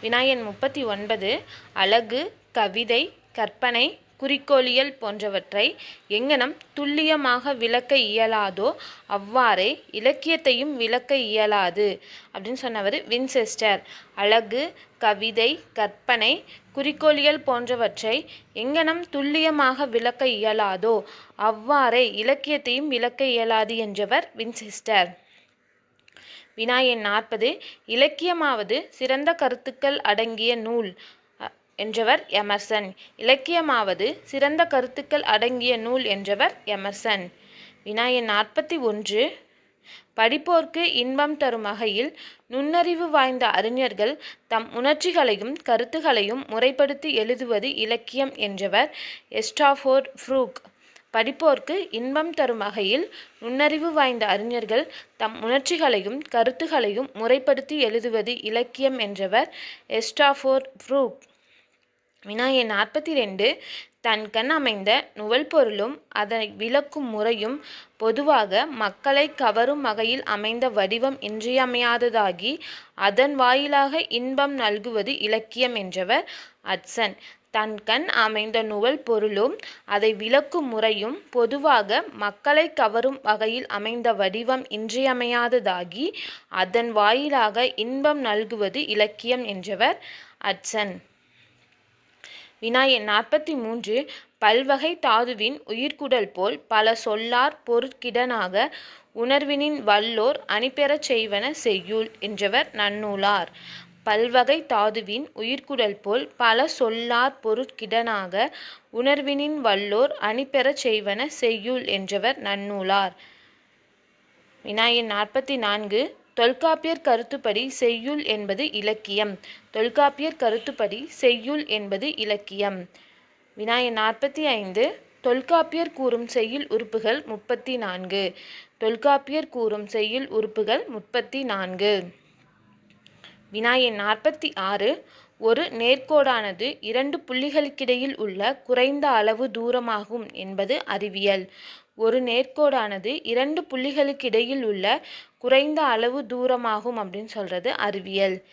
விநாயகன் முப்பத்தி ஒன்பது அழகு கவிதை கற்பனை குறிக்கோளியல் போன்றவற்றை எங்கனம் துல்லியமாக விளக்க இயலாதோ அவ்வாறே இலக்கியத்தையும் விளக்க இயலாது அப்படின்னு சொன்னவர் வின்செஸ்டர். அழகு கவிதை கற்பனை குறிக்கோளியல் போன்றவற்றை எங்கனம் துல்லியமாக விளக்க இயலாதோ அவ்வாறே இலக்கியத்தையும் விளக்க இயலாது என்றவர் வின்செஸ்டர். வினாயன் நாற்பது இலக்கியமாவது சிறந்த கருத்துக்கள் அடங்கிய நூல் என்றவர் எமர்சன். இலக்கியமாவது சிறந்த கருத்துக்கள் அடங்கிய நூல் என்றவர் எமர்சன். வினாயன் நாற்பத்தி ஒன்று படிப்போர்க்கு இன்பம் தரும் வகையில் நுண்ணறிவு வாய்ந்த அறிஞர்கள் தம் உணர்ச்சிகளையும் கருத்துகளையும் முறைப்படுத்தி எழுதுவது இலக்கியம் என்றவர் எஸ்டாஃபோர் ஃப்ரூக். படிப்போர்க்கு இன்பம் தரும் வகையில் நுண்ணறிவு வாய்ந்த அறிஞர்கள் தம் உணர்ச்சிகளையும் கருத்துகளையும் முறைப்படுத்தி எழுதுவது இலக்கியம் என்றவர் எஸ்டாஃபோர் ஃப்ரூக் வினாயன் நாற்பத்தி ரெண்டு தன் கண் அமைந்த நுவல் பொருளும் அதை விளக்கும் முறையும் பொதுவாக மக்களை கவரும் வகையில் அமைந்த வடிவம் இன்றியமையாததாகி அதன் வாயிலாக இன்பம் நல்குவது இலக்கியம் என்றவர் அட்சன். தன் கண் அமைந்த நுவல் பொருளும் அதை விளக்கும் முறையும் பொதுவாக மக்களை கவரும் வகையில் அமைந்த வடிவம் இன்றியமையாததாகி அதன் வாயிலாக இன்பம் நல்குவது இலக்கியம் என்றவர் அட்சன் வினாயன் நாற்பத்தி மூன்று பல்வகை தாதுவின் உயிர்க்குடல் போல் பல சொல்லார் பொருட்கிடனாக உணர்வினின் வல்லோர் அணிபெறச் செய்வன செய்யுள் என்றவர் நன்னூலார். பல்வகை தாதுவின் உயிர்க்குடல் போல் பல சொல்லார் பொருட்கிடனாக உணர்வினின் வல்லோர் அணிபெறச் செய்வன செய்யுள் என்றவர் நன்னூலார். வினாயன் நாற்பத்தி நான்கு தொல்காப்பியர் கருத்துப்படி செய்யுள் என்பது இலக்கியம். தொல்காப்பியர் கருத்துப்படி செய்யுள் என்பது இலக்கியம். வினாயன் நாற்பத்தி ஐந்து தொல்காப்பியர் கூறும் செய்யுள் உறுப்புகள் முப்பத்தி நான்கு. தொல்காப்பியர் கூறும் செய்யுள் உறுப்புகள் முப்பத்தி நான்கு. வினாயன் நாற்பத்தி ஆறு ஒரு நேர்கோடானது இரண்டு புள்ளிகளுக்கிடையில் உள்ள குறைந்த அளவு தூரமாகும் என்பது அறிவியல். ஒரு நேர்கோடானது இரண்டு புள்ளிகளுக்கிடையில் உள்ள குறைந்த அளவு தூரமாகும் அப்படின்னு சொல்கிறது அறிவியல்.